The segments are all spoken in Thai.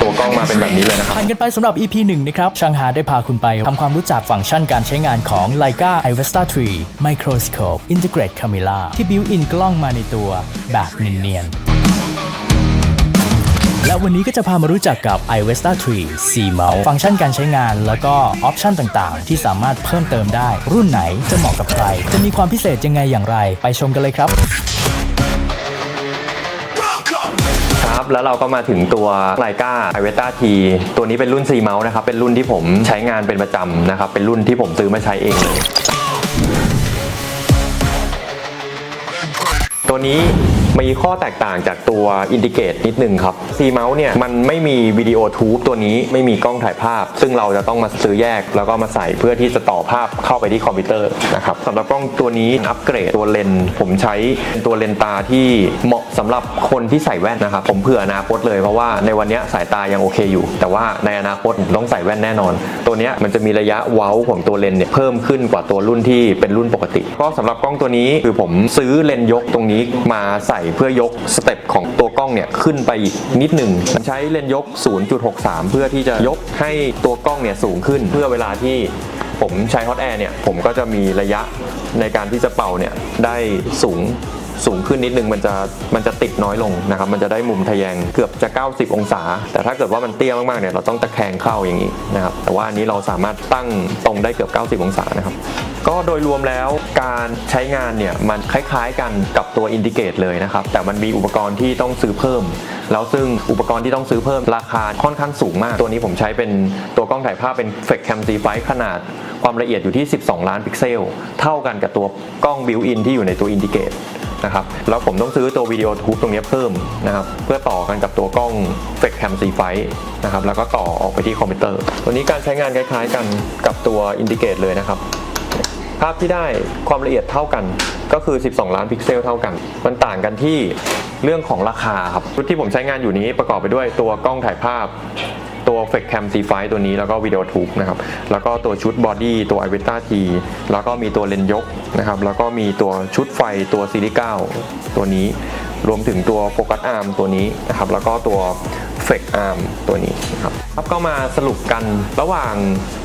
ตัวกล้องมาเป็นแบบนี้เลยนะครับผ่านกันไปสำหรับ EP 1 นะครับ ช่างหาได้พาคุณไปทำความรู้จักฟังก์ชันการใช้งานของ Leica iVesta 3 Microscope Integrate Camera ที่บิวอินกล้องมาในตัวแบบเนียนๆและวันนี้ก็จะพามารู้จักกับ iVesta 3 C Mouse ฟังก์ชันการใช้งาน แล้วก็ออปชันต่างๆ ที่สามารถเพิ่มเติมได้ รุ่นไหนจะเหมาะกับใคร จะมีความพิเศษยังไงอย่างไร ไปชมกันเลยครับ ครับ แล้วเราก็มาถึงตัวไลกาไอเวต้าทีตัวนี้เป็นรุ่น C Mouse นะครับ เป็นรุ่นที่ผมใช้งานเป็นประจำนะครับ เป็นรุ่นที่ผมซื้อมาใช้เองเลยตัวนี้ มีข้อแตกต่างจากตัวอินดิเกตนิดนึงครับ C Mouse เนี่ยมันไม่มีวิดีโอทูบตัวนี้ไม่มีกล้องถ่ายภาพ ซึ่งเราจะต้องมาซื้อแยก แล้วก็มาใส่เพื่อที่จะต่อภาพเข้าไปที่คอมพิวเตอร์นะครับสำหรับกล้องตัวนี้อัปเกรดตัวเลนผมใช้เป็นตัวเลนตาที่เหมาะสำหรับคนที่ใส่แว่นนะครับผมเผื่ออนาคตเลยเพราะว่าในวันนี้สายตายังโอเคอยู่ แต่ว่าในอนาคตต้องใส่แว่นแน่นอน ตัวนี้มันจะมีระยะเว้าของตัวเลนเนี่ยเพิ่มขึ้นกว่าตัวรุ่นที่เป็นรุ่นปกติ ก็สำหรับกล้องตัวนี้คือผมซื้อเลนยกตรงนี้มาใส่เพื่อยกสเต็ปของตัวกล้องเนี่ยขึ้นไปอีกนิดหนึ่งใช้เลนยก 0.63 เพื่อที่จะยกให้ตัวกล้องเนี่ยสูงขึ้นเพื่อเวลาที่ผมใช้ฮอตแอร์เนี่ยผมก็จะมีระยะในการที่จะเป่าเนี่ยได้สูง สูงขึ้นนิดนึงมันจะมันจะติดน้อยลงนะครับมันจะได้มุมทะแยงเกือบจะ 90 องศา แต่ถ้าเกิดว่ามันเตี้ยมากๆเนี่ยเราต้องตะแคงเข้าอย่างนี้นะครับแต่ว่าอันนี้เราสามารถตั้งตรงได้เกือบ 90 องศานะครับก็โดยรวมแล้วการใช้งานเนี่ยมันคล้ายๆกันกับตัวอินดิเกตเลยนะครับ แต่มันมีอุปกรณ์ที่ต้องซื้อเพิ่ม แล้วซึ่งอุปกรณ์ที่ต้องซื้อเพิ่มราคาค่อนข้างสูงมาก ตัวนี้ผมใช้เป็นตัวกล้องถ่ายภาพเป็น f l e x Cam C5 ขนาดความละเอียดอยู่ที่ 12 ล้านพิกเซล เท่ากันกับตัวกล้องบิวอินที่อยู่ในตัวอินดิเกต นะครับแล้วผมต้องซื้อตัววิดีโอทูบตรงนี้เพิ่มนะครับเพื่อต่อกันกับตัวกล้อง f l e x Cam C5 นะครับแล้วก็ต่อออกไปที่คอมพิวเตอร์ ตัวนี้การใช้งานคล้ายๆกันกับตัวอินดิเกตเลยนะครับภาพที่ได้ความละเอียดเท่ากันก็คือ 12 ล้านพิกเซลเท่ากัน มันต่างกันที่เรื่องของราคาครับชุดที่ผมใช้งานอยู่นี้ประกอบไปด้วยตัวกล้องถ่ายภาพ ตัว f l e x Cam C5 ตัวนี้แล้วก็วิดีโอทูบนะครับ แล้วก็ตัวชุดบอดี้ตัว i v e t a T แล้วก็มีตัวเลนยกนะครับ แล้วก็มีตัวชุดไฟตัวซีรีส์9ตัวนี้ รวมถึงตัวโฟกัสอาร์มตัวนี้นะครับ แล้วก็ตัวเฟกอาร์มตัวนี้นะครับ ครับก็มาสรุปกันระหว่าง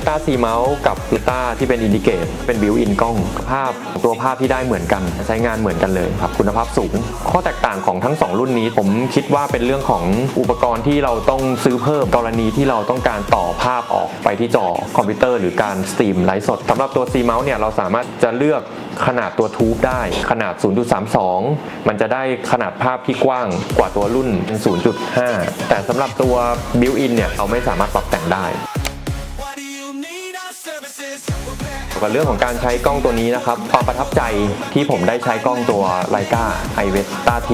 ต้าซีเมาส์กับลิต้าที่เป็นอินดิเกตเป็นบิวอินกล้อง ภาพตัวภาพที่ได้เหมือนกัน ใช้งานเหมือนกันเลยครับ คุณภาพสูง ข้อแตกต่างของทั้ง 2 รุ่นนี้ ผมคิดว่าเป็นเรื่องของอุปกรณ์ที่เราต้องซื้อเพิ่มกรณีที่เราต้องการต่อภาพออกไปที่จอคอมพิวเตอร์หรือการสตรีมไลฟ์สดสำหรับตัว C Mouse เนี่ยเราสามารถจะเลือกขนาดตัวทูบได้ขนาด 0.32 มันจะได้ขนาดภาพที่กว้างกว่าตัวรุ่น 0.5 แต่สำหรับตัว built-in เนี่ยเราไม่สามารถปรับแต่งได้ กี่ยวกับเรื่องของการใช้กล้องตัวนี้นะครับ ความประทับใจที่ผมได้ใช้กล้องตัว Leica i v e s t a T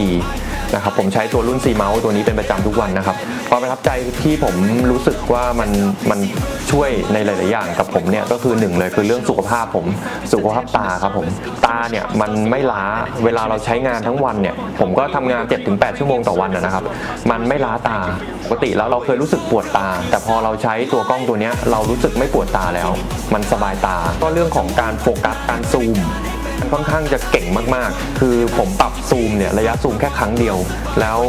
นะครับผมใช้ตัวรุ่น C Mouse ตัวนี้เป็นประจำทุกวันนะครับความประทับใจที่ผมรู้สึกว่ามันมันช่วยในหลาย ๆ อย่างกับผมเนี่ยก็คือหนึ่งเลยคือเรื่องสุขภาพผมสุขภาพตาครับผมตาเนี่ยมันไม่ล้าเวลาเราใช้งานทั้งวันเนี่ยผมก็ทำงาน 7-8 ชั่วโมงต่อวันนะครับมันไม่ล้าตาปกติแล้วเราเคยรู้สึกปวดตา แต่พอเราใช้ตัวกล้องตัวนี้เรารู้สึกไม่ปวดตาแล้ว มันสบายตา ก็เรื่องของการโฟกัสการซูม ค่อนข้างจะเก่งมากๆ คือผมปรับซูมเนี่ยระยะซูมแค่ครั้งเดียว แล้ว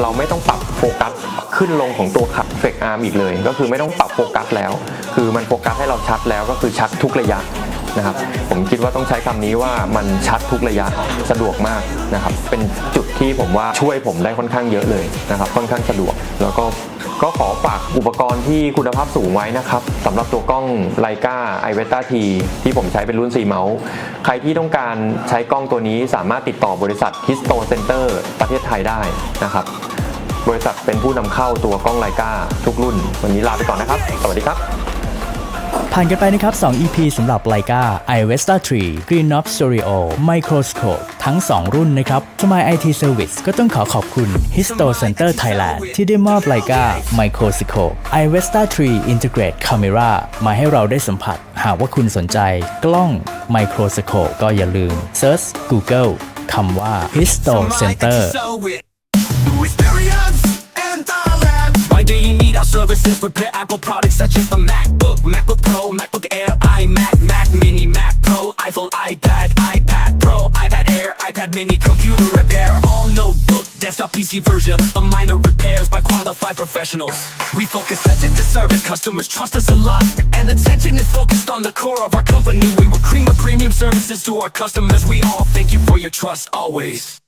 เราไม่ต้องปรับโฟกัสขึ้นลงของตัวขับเฟกอาร์มอีกเลย ก็คือไม่ต้องปรับโฟกัสแล้ว คือมันโฟกัสให้เราชัดแล้วก็คือชัดทุกระยะ นะครับ ผมคิดว่าต้องใช้คำนี้ว่ามันชัดทุกระยะสะดวกมากนะครับ เป็นจุดที่ผมว่าช่วยผมได้ค่อนข้างเยอะเลยนะครับ ค่อนข้างสะดวก แล้วก็ก็ขอฝากอุปกรณ์ที่คุณภาพสูงไว้นะครับสำหรับตัวกล้อง Leica i v e t a T ที่ผมใช้เป็นรุ่น C Mouse ใครที่ต้องการใช้กล้องตัวนี้สามารถติดต่อบริษัท Histo Center ประเทศไทยได้นะครับ บริษัทเป็นผู้นำเข้าตัวกล้อง Leica ทุกรุ่น วันนี้ลาไปก่อนนะครับ สวัสดีครับ ผ่านกันไปนะครับ 2 EP สำหรับ Leica iVesta 3 Green Knob Stereo Microscope ทั้ง 2 รุ่นนะครับ Smile IT Service ก็ต้องขอขอบคุณ Histo Center Thailand ที่ได้มอบ Leica Microscope iVesta 3 Integrate Camera มาให้เราได้สัมผัส หากว่าคุณสนใจกล้อง Microscope ก็อย่าลืม Search Google คำว่า Histo Center Why do you need our services? Repair Apple products such as the MacBook, MacBook Pro, MacBook Air, iMac, Mac Mini, Mac Pro, iPhone, iPad, iPad Pro, iPad Air, iPad mini computer repair, all notebook, desktop PC version, of minor repairs by qualified professionals. We focus attention to service, customers trust us a lot, and attention is focused on the core of our company. We will cream of premium services to our customers. We all thank you for your trust always.